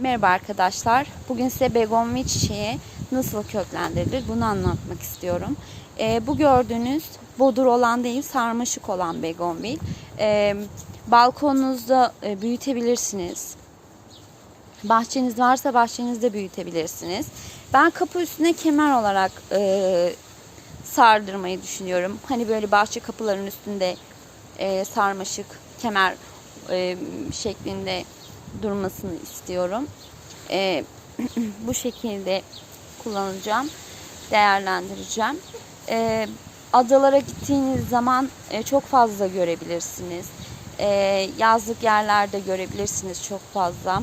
Merhaba arkadaşlar. Bugün size begonvil çiçeği nasıl köklendirilir bunu anlatmak istiyorum. Ee, bu gördüğünüz bodur olan değil sarmaşık olan begonvil. Ee, balkonunuzda e, büyütebilirsiniz. Bahçeniz varsa bahçenizde büyütebilirsiniz. Ben kapı üstüne kemer olarak e, sardırmayı düşünüyorum. Hani böyle bahçe kapıların üstünde e, sarmaşık kemer e, şeklinde durmasını istiyorum. E, bu şekilde kullanacağım, değerlendireceğim. E, adalara gittiğiniz zaman e, çok fazla görebilirsiniz. E, yazlık yerlerde görebilirsiniz çok fazla.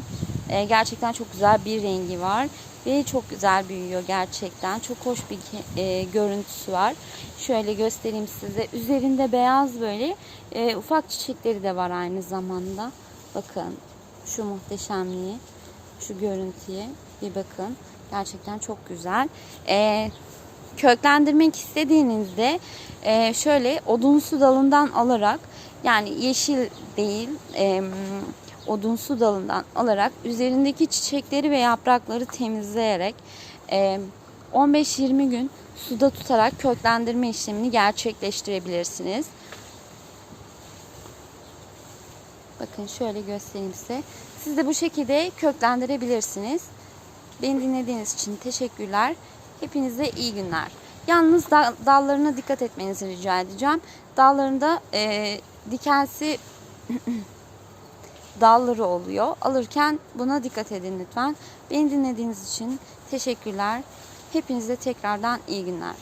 E, gerçekten çok güzel bir rengi var ve çok güzel büyüyor gerçekten. Çok hoş bir e, görüntüsü var. Şöyle göstereyim size. Üzerinde beyaz böyle e, ufak çiçekleri de var aynı zamanda. Bakın şu muhteşemliği, şu görüntüye bir bakın. Gerçekten çok güzel. E, köklendirmek istediğinizde e, şöyle odunsu dalından alarak yani yeşil değil e, odunsu dalından alarak üzerindeki çiçekleri ve yaprakları temizleyerek e, 15-20 gün suda tutarak köklendirme işlemini gerçekleştirebilirsiniz. Bakın şöyle göstereyim size. Siz de bu şekilde köklendirebilirsiniz. Beni dinlediğiniz için teşekkürler. Hepinize iyi günler. Yalnız da, dallarına dikkat etmenizi rica edeceğim. Dallarında e, dikensi dalları oluyor. Alırken buna dikkat edin lütfen. Beni dinlediğiniz için teşekkürler. Hepinize tekrardan iyi günler.